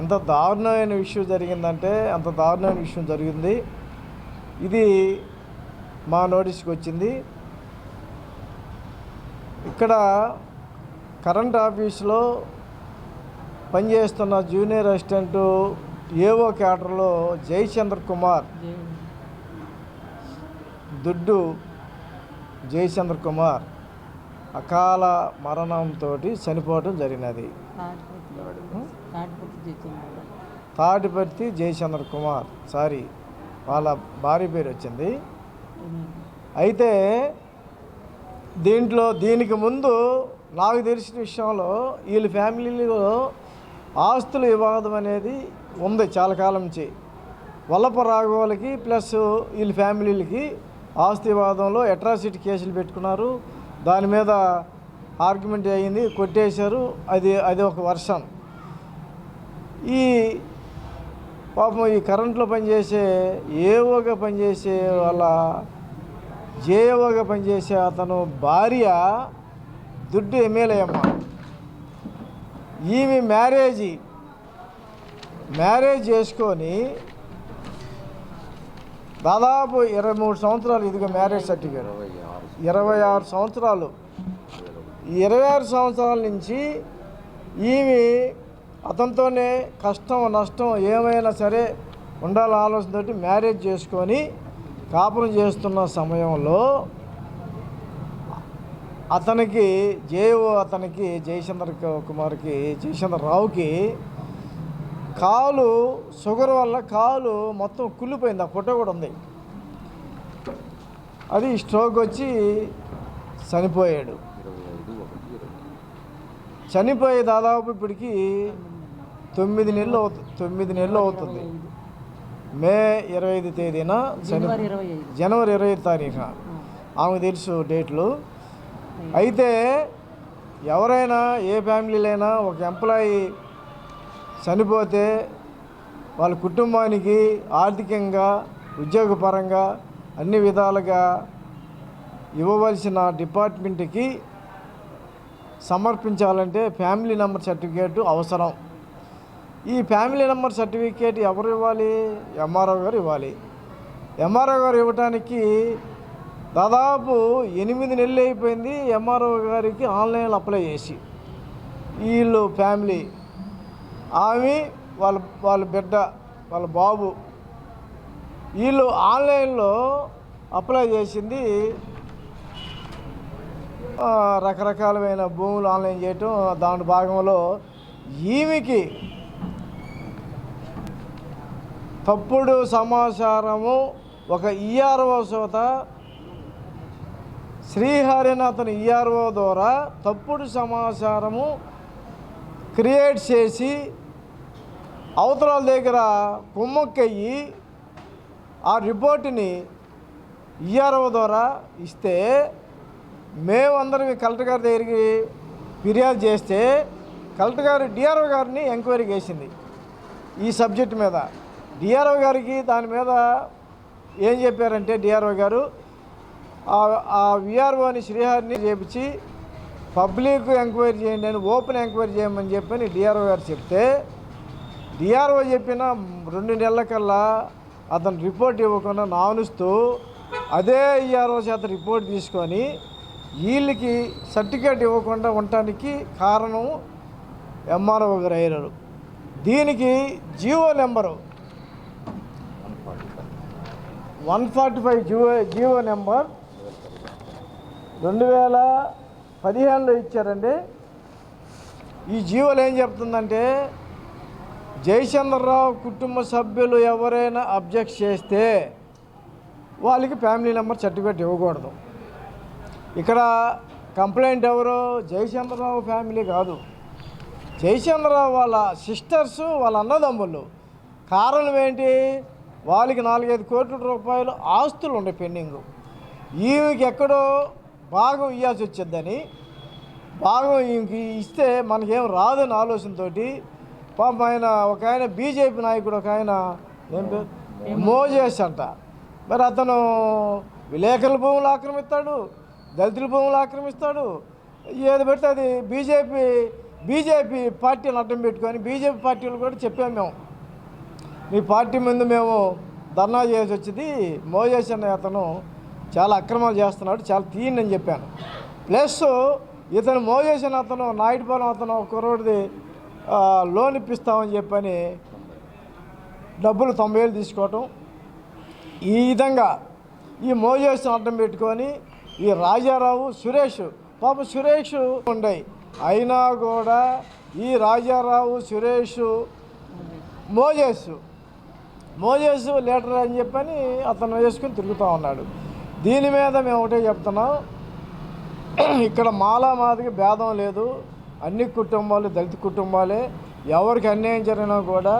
ఎంత దారుణమైన విషయం జరిగిందంటే అంత దారుణమైన విషయం జరిగింది. ఇది మా నోటీస్కి వచ్చింది. ఇక్కడ కరెంట్ ఆఫీస్లో పనిచేస్తున్న జూనియర్ అసిస్టెంట్ ఏవో క్యాటర్లో జయచంద్ర కుమార్ దుడ్డు జయచంద్ర కుమార్. అకాల మరణంతో చనిపోవడం జరిగినది. తాటిపర్తి జయచంద్ర కుమార్. సారీ వాళ్ళ భార్య పేరు వచ్చింది. అయితే దీంట్లో దీనికి ముందు నాకు తెలిసిన విషయంలో వీళ్ళ ఫ్యామిలీలో ఆస్తుల వివాదం అనేది ఉంది చాలా కాలం నుంచి. వల్లప రాఘవాలకి ప్లస్ వీళ్ళ ఫ్యామిలీలకి ఆస్తి వివాదంలో అట్రాసిటీ కేసులు పెట్టుకున్నారు. దాని మీద ఆర్గ్యుమెంట్ అయ్యింది కొట్టేశారు. అది అది ఒక వర్షన్ ఈ పాపం ఈ కరెంట్లో పనిచేసే ఏవోగా పనిచేసే వాళ్ళ జేఓగా పనిచేసే అతను భార్య దుడ్డు ఎమ్మెల్యే అమ్మ. ఈమె మ్యారేజీ మ్యారేజ్ చేసుకొని దాదాపు ఇరవై మూడు సంవత్సరాలు ఇదిగో మ్యారేజ్ సర్టిఫికేట్. ఇరవై ఆరు సంవత్సరాలు. ఇరవై ఆరు సంవత్సరాల నుంచి ఈమె అతనితోనే కష్టం నష్టం ఏమైనా సరే ఉండాలని ఆలోచనతోటి మ్యారేజ్ చేసుకొని కాపురం చేస్తున్న సమయంలో అతనికి జేఓ అతనికి జయచంద్ర కుమార్కి జయచంద్రరావుకి కాలు షుగర్ వల్ల కాలు మొత్తం కుళ్ళిపోయింది. ఆ ఫోటో కూడా ఉంది. అది స్ట్రోక్ వచ్చి చనిపోయాడు. చనిపోయి దాదాపు ఇప్పటికి తొమ్మిది నెలలు అవుతుంది తొమ్మిది నెలలు అవుతుంది. మే ఇరవై ఐదు తేదీన చని జనవరి ఇరవై ఐదు. జనవరి ఇరవై ఐదు తారీఖున. ఆమెకు తెలుసు డేట్లు. అయితే ఎవరైనా ఏ ఫ్యామిలీలైనా ఒక ఎంప్లాయీ చనిపోతే వాళ్ళ కుటుంబానికి ఆర్థికంగా ఉద్యోగపరంగా అన్ని విధాలుగా ఇవ్వవలసిన డిపార్ట్మెంట్కి సమర్పించాలంటే ఫ్యామిలీ నెంబర్ సర్టిఫికేట్ అవసరం. ఈ ఫ్యామిలీ నెంబర్ సర్టిఫికేట్ ఎవరు ఇవ్వాలి? ఎంఆర్ఓ గారు ఇవ్వాలి. ఎంఆర్ఓ గారు ఇవ్వటానికి దాదాపు ఎనిమిది నెలలు అయిపోయింది ఎంఆర్ఓ గారికి ఆన్లైన్లో అప్లై చేసి. వీళ్ళు ఫ్యామిలీ ఆమె వాళ్ళ వాళ్ళ బిడ్డ వాళ్ళ బాబు వీళ్ళు ఆన్లైన్లో అప్లై చేసింది రకరకాలమైన భూములు ఆన్లైన్ చేయటం దాని భాగంలో ఈమెకి తప్పుడు సమాచారము ఒక ఈఆర్ఓ సోత శ్రీహరినాథన్ ఈఆర్ఓ ద్వారా తప్పుడు సమాచారము క్రియేట్ చేసి అవతరాల దగ్గర కుమ్మక్కయ్యి ఆ రిపోర్టుని ఈఆర్ఓ ద్వారా ఇస్తే మేమందరం కలెక్టర్ గారి దగ్గరికి ఫిర్యాదు చేస్తే కలెక్టర్ గారు డిఆర్ఓ గారిని ఎంక్వైరీ చేసింది ఈ సబ్జెక్ట్ మీద. డిఆర్ఓ గారికి దాని మీద ఏం చెప్పారంటే డిఆర్ఓ గారు ఆ- ఆ విఆర్ఓని శ్రీహరిని చేపించి పబ్లిక్ ఎంక్వైరీ చేయండి అని ఓపెన్ ఎంక్వైరీ చేయమని చెప్పని డిఆర్ఓ గారు చెప్తే డిఆర్ఓ చెప్పిన రెండు నెలల కల్లా అతను రిపోర్ట్ ఇవ్వకుండా నానుస్తూ అదే ఈఆర్ఓ చేత రిపోర్ట్ తీసుకొని వీళ్ళకి సర్టిఫికేట్ ఇవ్వకుండా ఉండటానికి కారణం ఎంఆర్ఓ గారు అయ్యారు. దీనికి Jio number one forty five Jio Jio number రెండు వేల పదిహేనులో ఇచ్చారండి. ఈ జీవోలు ఏం చెప్తుందంటే జయచంద్రరావు కుటుంబ సభ్యులు ఎవరైనా అబ్జెక్ట్ చేస్తే వాళ్ళకి ఫ్యామిలీ నెంబర్ సర్టిఫికేట్ ఇవ్వకూడదు. ఇక్కడ కంప్లైంట్ ఎవరు జయచంద్రరావు ఫ్యామిలీ కాదు. జయచంద్రరావు వాళ్ళ సిస్టర్స్ వాళ్ళ అన్నదమ్ములు. కారణం ఏంటి? వాళ్ళకి నాలుగైదు కోట్ల రూపాయలు ఆస్తులు ఉండే పెండింగ్. ఈమెకి ఎక్కడో భాగం ఇవ్వాల్సి వచ్చిందని భాగం ఈమెకి ఇస్తే మనకేం రాదని ఆలోచనతోటి పాపం ఆయన ఒక ఆయన బీజేపీ నాయకుడు ఒక ఆయన ఏం పేరు? మోజేస్ అంట. మరి అతను విలేకరుల భూములు ఆక్రమిస్తాడు దళితుల భూములు ఆక్రమిస్తాడు. ఏది పెడితే అది బీజేపీ బీజేపీ పార్టీని అడ్డం పెట్టుకొని బీజేపీ పార్టీలు కూడా చెప్పాము మేము. మీ పార్టీ ముందు మేము ధర్నా చేయాల్సి వచ్చింది. మోజేస్ అనే అతను చాలా అక్రమాలు చేస్తున్నాడు చాలా తీయండి అని చెప్పాను. ప్లస్ ఇతను మోజేస్ అనే అతను నాయుడుపాలెం అతను ఒక కుర్రోడిది లోన్ ఇప్పిస్తామని చెప్పని డబ్బులు తొంభై వేలు తీసుకోవటం. ఈ విధంగా ఈ మోజేస్ అడ్డం పెట్టుకొని ఈ రాజారావు సురేష్ పాప సురేష్ ఉండే అయినా కూడా ఈ Rajarao Suresh Moses Moses litre అని చెప్పని అతను వేసుకుని తిరుగుతూ ఉన్నాడు. దీని మీద మేము ఒకటే చెప్తున్నాం. ఇక్కడ మాలా మాదికి భేదం లేదు. అన్ని కుటుంబాలు దళిత కుటుంబాలే. ఎవరికి అన్యాయం జరిగినా కూడా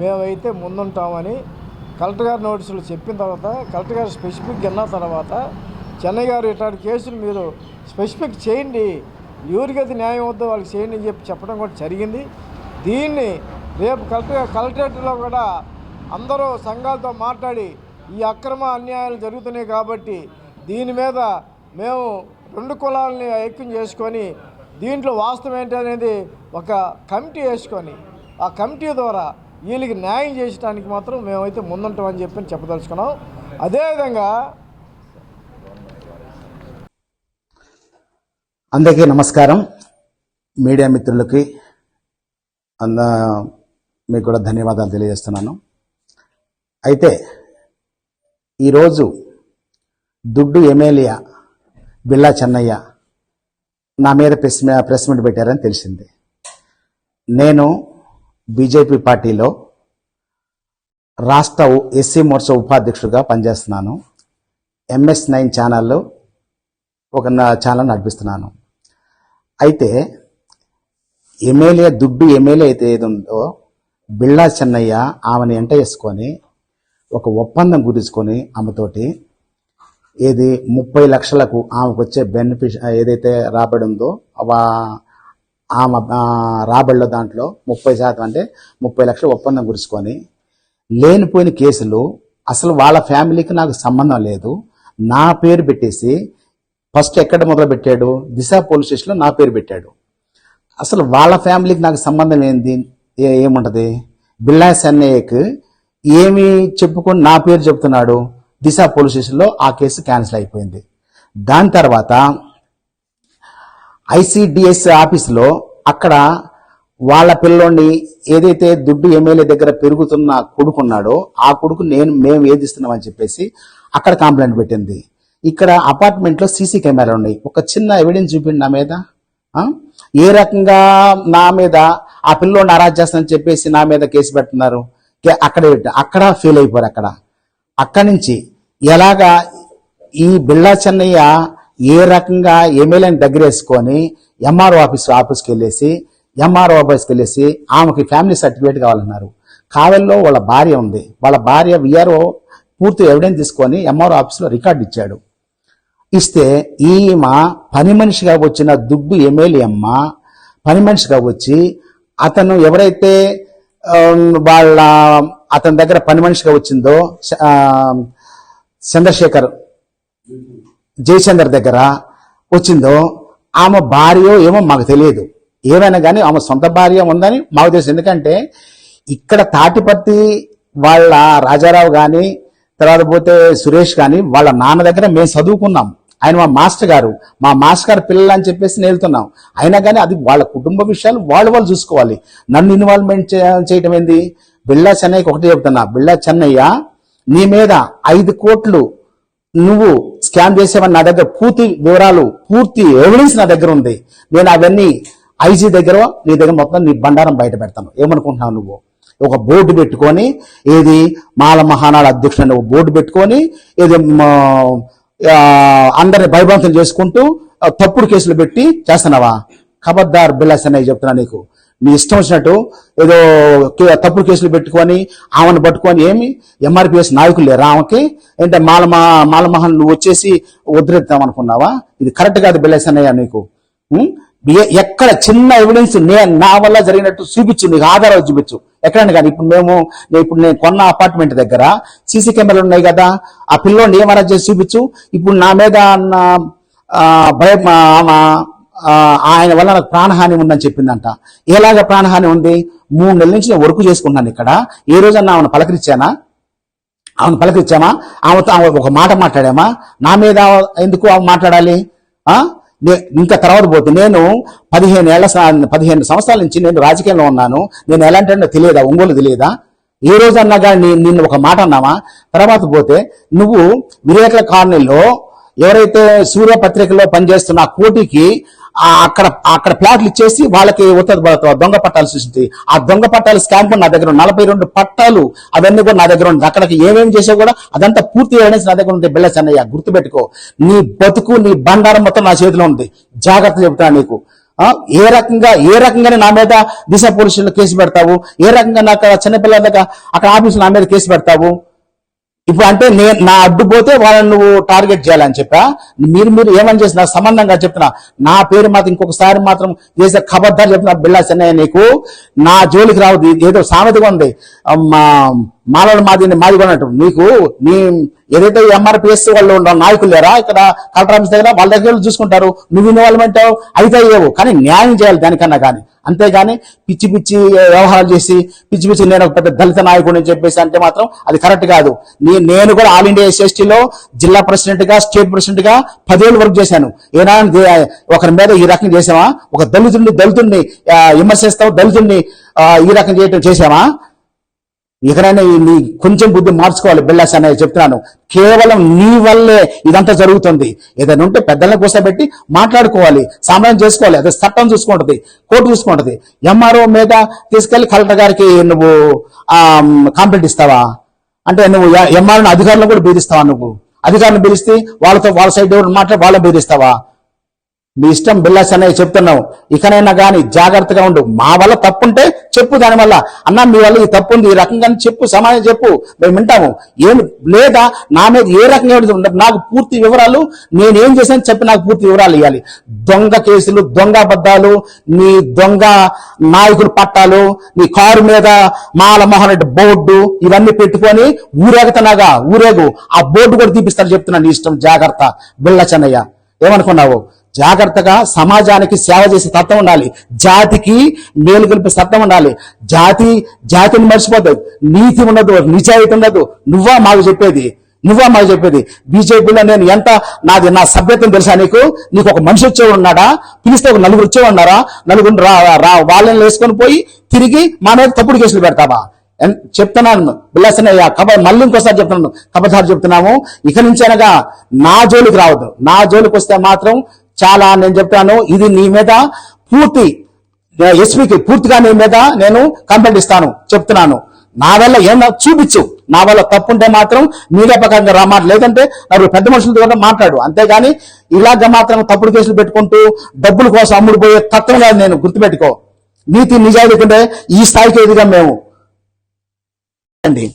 మేమైతే ముందుంటామని కలెక్టర్ గారి నోటీసులు చెప్పిన తర్వాత కలెక్టర్ గారు స్పెసిఫిక్ విన్న తర్వాత చెన్నై గారు ఇట్లాంటి కేసులు మీరు స్పెసిఫిక్ చేయండి. ఎవరికైతే న్యాయం వద్దో వాళ్ళకి చేయండి అని చెప్పి చెప్పడం కూడా జరిగింది. దీన్ని రేపు కలెక్టర్ కలెక్టరేట్లో కూడా అందరూ సంఘాలతో మాట్లాడి ఈ అక్రమ అన్యాయాలు జరుగుతున్నాయి కాబట్టి దీని మీద మేము రెండు కులాలని ఐక్యం చేసుకొని దీంట్లో వాస్తవం ఏంటనేది అనేది ఒక కమిటీ వేసుకొని ఆ కమిటీ ద్వారా వీళ్ళకి న్యాయం చేయడానికి మాత్రం మేమైతే ముందుంటామని చెప్పి చెప్పదలుచుకున్నాం. అదేవిధంగా అందరికీ నమస్కారం. మీడియా మిత్రులకి అంద మీకు కూడా ధన్యవాదాలు తెలియజేస్తున్నాను. అయితే ఈరోజు దుడ్డు ఎమ్మెల్యే బిల్లా చెన్నయ్య నా మీద ప్రెస్ ప్రెస్ మీట్ పెట్టారని తెలిసింది. నేను బీజేపీ పార్టీలో రాష్ట్ర ఎస్సీ మోర్చా ఉపాధ్యక్షుడిగా పనిచేస్తున్నాను. ఎంఎస్ నైన్ ఛానల్లో ఒక నా ఛానల్ నడిపిస్తున్నాను. అయితే ఎమ్మెల్యే దుడ్డు ఎమ్మెల్యే అయితే ఏది ఉందో బిళ్ళా చెన్నయ్య ఆమెను ఎంట వేసుకొని ఒక ఒప్పందం గురించుకొని ఆమెతోటి ఏది ముప్పై లక్షలకు ఆమెకు వచ్చే బెనిఫిట్ ఏదైతే రాబడి ఉందో వా- ఆమె రాబడిలో దాంట్లో ముప్పై శాతం అంటే ముప్పై లక్షల ఒప్పందం గురుచుకొని లేనిపోయిన కేసులు అసలు వాళ్ళ ఫ్యామిలీకి నాకు సంబంధం లేదు. నా పేరు పెట్టేసి ఫస్ట్ ఎక్కడ మొదలు పెట్టాడు? దిశ పోలీస్ స్టేషన్లో నా పేరు పెట్టాడు. అసలు వాళ్ళ ఫ్యామిలీకి నాకు సంబంధం ఏంది? ఏముంటుంది ఏముంటది? బిల్లా చెన్నయ్యకి ఏమి చెప్పుకొని నా పేరు చెప్తున్నాడు? దిశ పోలీస్ స్టేషన్లో ఆ కేసు క్యాన్సిల్ అయిపోయింది. దాని తర్వాత ఐసిడిఎస్ ఆఫీస్లో అక్కడ వాళ్ళ పిల్లోని ఏదైతే దుడ్డు ఎమ్మెల్యే దగ్గర పెరుగుతున్న కొడుకున్నాడో ఆ కొడుకు నేను మేము వేధిస్తున్నామని చెప్పేసి అక్కడ కంప్లైంట్ పెట్టింది. ఇక్కడ అపార్ట్మెంట్లో సీసీ కెమెరా ఉన్నాయి. ఒక చిన్న ఎవిడెన్స్ చూపిండి నా మీద. ఏ రకంగా నా మీద ఆ పిల్లోని అరాజ్ చేస్తానని చెప్పేసి నా మీద కేసు పెడుతున్నారు. కే- అక్కడ అక్కడ ఫెయిల్ అయిపోయారు అక్కడ. అక్కడి నుంచి ఎలాగా ఈ బిళ్ళా చెన్నయ్య ఏ రకంగా ఎమ్మెల్యేని దగ్గర వేసుకొని ఎంఆర్ఓ ఆఫీస్ ఆఫీస్కి వెళ్ళేసి ఎంఆర్ఓ ఆఫీస్కి వెళ్ళేసి ఆమెకి ఫ్యామిలీ సర్టిఫికేట్ కావాలన్నారు. కావెల్లో వాళ్ళ భార్య ఉంది. వాళ్ళ భార్య విఆర్ఓ పూర్తి ఎవిడెన్స్ తీసుకొని ఎంఆర్ఓ ఆఫీస్లో రికార్డు ఇచ్చాడు. ఇస్తే ఈమె పని మనిషిగా వచ్చిన దుడ్డు ఎమ్మెల్యే అమ్మ పని మనిషిగా వచ్చి అతను ఎవరైతే వాళ్ళ అతని దగ్గర పని మనిషిగా వచ్చిందో చ- చంద్రశేఖర్ జయచందర్ దగ్గర వచ్చిందో ఆమె భార్య ఏమో మాకు తెలియదు. ఏమైనా కానీ ఆమె సొంత భార్య ఉందని మాకు తెలుసు. ఎందుకంటే ఇక్కడ తాటిపత్తి వాళ్ళ రాజారావు కానీ తర్వాత పోతే సురేష్ కానీ వాళ్ళ నాన్న దగ్గర మేము చదువుకున్నాం. ఆయన మా మాస్టర్ గారు. మా మాస్టర్ గారు పిల్లలు అని చెప్పేసి నేలుతున్నాం అయినా కానీ అది వాళ్ళ కుటుంబ విషయాలు వాళ్ళు వాళ్ళు చూసుకోవాలి. నన్ను ఇన్వాల్వ్మెంట్ చే- చేయటం ఏంది? బిళ్ళా చెన్నయ్యకి ఒకటి చెప్తున్నా. బిళ్ళా చెన్నయ్య నీ మీద ఐదు కోట్లు నువ్వు స్కామ్ చేసేవని నా దగ్గర పూర్తి వివరాలు పూర్తి ఎవిడెన్స్ నా దగ్గర ఉంది. నేను అవన్నీ ఐజీ దగ్గర నీ దగ్గర మొత్తం నీ బండారం బయట పెడతాను. ఏమనుకుంటున్నావు నువ్వు? ఒక బోర్డు పెట్టుకొని ఏది మాల మహానాడు అధ్యక్షుడు ఒక బోర్డు పెట్టుకొని ఏది అందరిని భయభ్రాంతం చేసుకుంటూ తప్పుడు కేసులు పెట్టి చేస్తున్నావా? ఖబర్దార్ బిల్లాస్ అన్నయ్య చెప్తున్నా నీకు. మీ ఇష్టం వచ్చినట్టు ఏదో కే- తప్పుడు కేసులు పెట్టుకొని ఆమెను పట్టుకొని ఏమి ఎంఆర్పిఎస్ నాయకులు లేరా ఆమెకి? ఏంటంటే మాల మాలమహన్ నువ్వు వచ్చేసి ఉద్ధరిద్దాం అనుకున్నావా? ఇది కరెక్ట్ కాదు బిల్లాస్ అన్నయ్య నీకు. ఎక్కడ చిన్న ఎవిడెన్స్ నేను నా వల్ల జరిగినట్టు చూపించు నీకు ఆధారాలు చూపించు. ఎక్కడైనా కానీ ఇప్పుడు మేము ఇప్పుడు నేను కొన్న అపార్ట్మెంట్ దగ్గర సీసీ కెమెరాలు ఉన్నాయి కదా ఆ పిల్లోని ఏమన్నా చేసి చూపించు? ఇప్పుడు నా మీద అన్న భయ ఆమె ఆయన వల్ల నాకు ప్రాణహాని ఉందని చెప్పిందంట. ఎలాగ ప్రాణహాని ఉంది? మూడు నెలల నుంచి నేను వర్క్ చేసుకున్నాను ఇక్కడ. ఏ రోజన్నా ఆమెను పలకరించానా? ఆమెను పలకరించామా? ఆమెతో ఆమె ఒక మాట మాట్లాడామా? నా మీద ఎందుకు ఆమె మాట్లాడాలి? ఇంకా తర్వాత పోతే నేను పదిహేను ఏళ్ళ పదిహేను సంవత్సరాల నుంచి నేను రాజకీయంలో ఉన్నాను. నేను ఎలాంటి తెలియదా? ఒంగోలు తెలియదా? ఏ రోజన్నా కానీ నిన్ను ఒక మాట అన్నామా? తర్వాత పోతే నువ్వు విలేకరుల కాలనీలో ఎవరైతే సూర్య పత్రికలో పనిచేస్తున్న కోటికి అక్కడ అక్కడ ప్లాట్లు ఇచ్చేసి వాళ్ళకి ఉత్తర దొంగ పట్టాలు సృష్టించి. ఆ దొంగ పట్టాలు స్కామ్ నా దగ్గర నలభై రెండు పట్టాలు అవన్నీ కూడా నా దగ్గర ఉంది అక్కడికి ఏమేమి చేసావు కూడా అదంతా పూర్తి అనేసి నా దగ్గర ఉంది బిళ్ళ సన్నయ్య గుర్తుపెట్టుకో. నీ బతుకు నీ బండారం మొత్తం నా చేతిలో ఉంది. జాగ్రత్త చెబుతాను నీకు. ఏ రకంగా ఏ రకంగానే నా మీద దిశ పోలీసులు కేసు పెడతావు? ఏ రకంగా నాకు చిన్నపిల్లల దగ్గర అక్కడ ఆఫీసులు నా మీద కేసు పెడతావు? ఇప్పుడు అంటే నేను నా అడ్డుపోతే వాళ్ళని నువ్వు టార్గెట్ చేయాలని చెప్పా? మీరు మీరు ఏమని చేసినా సంబంధంగా చెప్తున్నా. నా పేరు మాత్రం ఇంకొకసారి మాత్రం చేసే ఖబర్దార్ చెప్తున్నా బిల్లా చెన్నయ్య నీకు. నా జోలికి రావద్దు. ఏదో సామెతగా ఉంది. మా మాలడు మాది మాది కొన్నట్టు నీకు నీ ఏదైతే ఎంఆర్పిఎస్ వాళ్ళు ఉన్న నాయకులు లేరా? ఇక్కడ కలెక్టర్ ఆఫీస్ దగ్గర వాళ్ళ దగ్గర చూసుకుంటారు. నువ్వు ఇన్వాల్వ్మెంట్ అయితే అయ్యేవు. కానీ న్యాయం చేయాలి దానికన్నా కానీ. అంతేగాని పిచ్చి పిచ్చి వ్యవహారాలు చేసి పిచ్చి పిచ్చి నేను ఒక పెద్ద దళిత నాయకుడు అని చెప్పేసి అంటే మాత్రం అది కరెక్ట్ కాదు. నేను కూడా ఆల్ ఇండియా ఎస్ఎస్టీలో జిల్లా ప్రెసిడెంట్గా స్టేట్ ప్రెసిడెంట్గా పదేళ్ళు వర్క్ చేశాను. ఏనాడు ఒకరి మీద ఈ రకం చేసామా ఒక దళితుడిని దళితుడిని విమర్శిస్తావు దళితుడిని ఈ రకం చేయటం చేసామా ఇకనైనా నీ కొంచెం బుద్ధి మార్చుకోవాలి. బిల్లాస్ అనేది చెప్తున్నాను. కేవలం నీ వల్లే ఇదంతా జరుగుతుంది. ఏదైనా ఉంటే పెద్దలను కూర్చోబెట్టి మాట్లాడుకోవాలి. సామాన్యం చేసుకోవాలి. అదే చట్టం చూసుకుంటుంది. కోర్టు చూసుకుంటది. ఎంఆర్ఓ మీద తీసుకెళ్ళి కలెక్టర్ గారికి నువ్వు కంప్లైంట్ ఇస్తావా? అంటే నువ్వు ఎంఆర్ఓ అధికారులను కూడా బెదిరిస్తావా నువ్వు? అధికారులను బెదిరిస్తే వాళ్ళతో వాళ్ళ సైడ్ ఎవరు మాట్లాడి వాళ్ళని బెదిరిస్తావా? మీ ఇష్టం బిల్లాస్ అనేది చెప్తున్నావు. ఇకనైనా కానీ జాగ్రత్తగా ఉండు. మా వల్ల తప్పుంటే చెప్పు దాని వల్ల అన్న మీ వల్ల ఈ తప్పు ఉంది. ఈ రకంగా చెప్పు సమాధానం చెప్పు. మేము వింటాము. ఏమి లేదా నా మీద ఏ రకంగా ఉండదు నాకు పూర్తి వివరాలు నేనేం చేశాను చెప్పి నాకు పూర్తి వివరాలు ఇవ్వాలి. దొంగ కేసులు దొంగ అబద్ధాలు నీ దొంగ నాయకులు పట్టాలు నీ కారు మీద మాలమోహన్ రెడ్డి బోర్డు ఇవన్నీ పెట్టుకొని ఊరేగుతున్నాగా ఊరేగు. ఆ బోర్డు కూడా తీపిస్తారు చెప్తున్నాను నీ ఇష్టం. జాగ్రత్త. బిళ్ళ చెన్నయ్య. ఏమనుకున్నావు? జాగ్రత్తగా సమాజానికి సేవ చేసే తత్వం ఉండాలి. జాతికి మేలు కలిపే సత్వం ఉండాలి. జాతి జాతిని మర్చిపోతుంది నీతి ఉండదు నిజాయితీ ఉండదు. నువ్వా మాకు చెప్పేది? నువ్వా మాకు చెప్పేది? బీజేపీలో నేను ఎంత నాది నా సభ్యత్వం తెలుసా నీకు? నీకు ఒక మనిషి వచ్చేవాడు ఉన్నాడా? పిలిస్తే ఒక నలుగురు వచ్చేవాడు ఉన్నారా? నలుగురు రా రా వాళ్ళని వేసుకొని పోయి తిరిగి మా మీద తప్పుడు కేసులు పెడతావా? ఎన్- చెప్తున్నాను. బిల్లసనయ్య కబ మళ్ళీ ఇంకోసారి చెప్తున్నాను. కబసారి చెప్తున్నాము. ఇక నుంచి అనగా నా జోలికి రావద్దు. నా జోలికి వస్తే మాత్రం చాలా నేను చెప్తాను ఇది నీ మీద పూర్తి ఎస్పీకి పూర్తిగా నీ మీద నేను కంప్లైంట్ ఇస్తాను చెప్తున్నాను. నా వల్ల ఏమన్నా చూపించు నా వల్ల తప్పుంటే మాత్రం మీడియా ప్రకారంగా రామాట లేదంటే నాకు పెద్ద మనుషుల ద్వారా మాట్లాడు. అంతేగాని ఇలాగ మాత్రం తప్పుడు కేసులు పెట్టుకుంటూ డబ్బుల కోసం అమ్ముడుపోయే తత్వం కాదు నేను గుర్తుపెట్టుకో. నీతి నిజాయితీ కంటే ఈ స్థాయికి ఎదిగా మేము. అండి.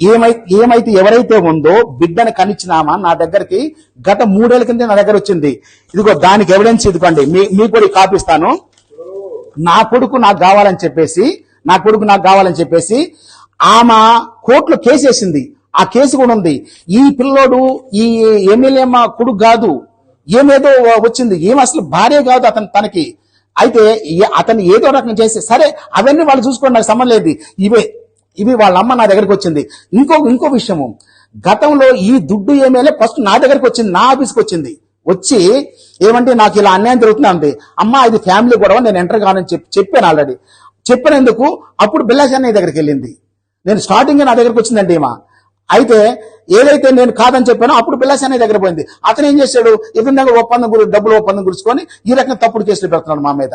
ఏమై ఏమైతే ఎవరైతే ఉందో బిడ్డను కనిచ్చినామా నా దగ్గరికి గత మూడేళ్ళ కింద నా దగ్గర వచ్చింది. ఇదిగో దానికి ఎవిడెన్స్ ఇదిగోండి. మీ మీకు కూడా కాపిస్తాను. నా కొడుకు నాకు కావాలని చెప్పేసి నా కొడుకు నాకు కావాలని చెప్పేసి ఆమె కోర్టులో కేసు వేసింది. ఆ కేసు కూడా ఉంది. ఈ పిల్లోడు ఈ ఎమ్మెల్యే కొడుకు కాదు. ఏమేదో వచ్చింది. ఏం అసలు భార్య కాదు అతను తనకి. అయితే అతను ఏదో రకం చేసి సరే అవన్నీ వాళ్ళు చూసుకోండి నాకు సంబంధం లేదు. ఇవే ఇవి వాళ్ళ అమ్మ నా దగ్గరికి వచ్చింది. ఇంకో ఇంకో విషయము. గతంలో ఈ దుడ్డు ఏమేలే ఫస్ట్ నా దగ్గరికి వచ్చింది నా ఆఫీస్కి వచ్చింది. వచ్చి ఏమంటే నాకు ఇలా అన్యాయం జరుగుతుంది అంది అమ్మ ఇది ఫ్యామిలీ గొడవ నేను ఎంటర్ కానని చెప్పి చెప్పాను ఆల్రెడీ. చెప్పినందుకు అప్పుడు బిల్లాసన్నయ్య దగ్గరికి వెళ్ళింది. నేను స్టార్టింగ్ నా దగ్గరికి వచ్చిందండి ఏమా? అయితే ఏదైతే నేను కాదని చెప్పానో అప్పుడు బిల్లాసన్నయ్య దగ్గర పోయింది. అతను ఏం చేశాడు? ఇతని దగ్గర ఒప్పందం గురించి డబ్బులు ఒప్పందం గురించుకొని ఈ రకంగా తప్పుడు కేసులు పెడుతున్నాడు మా మీద.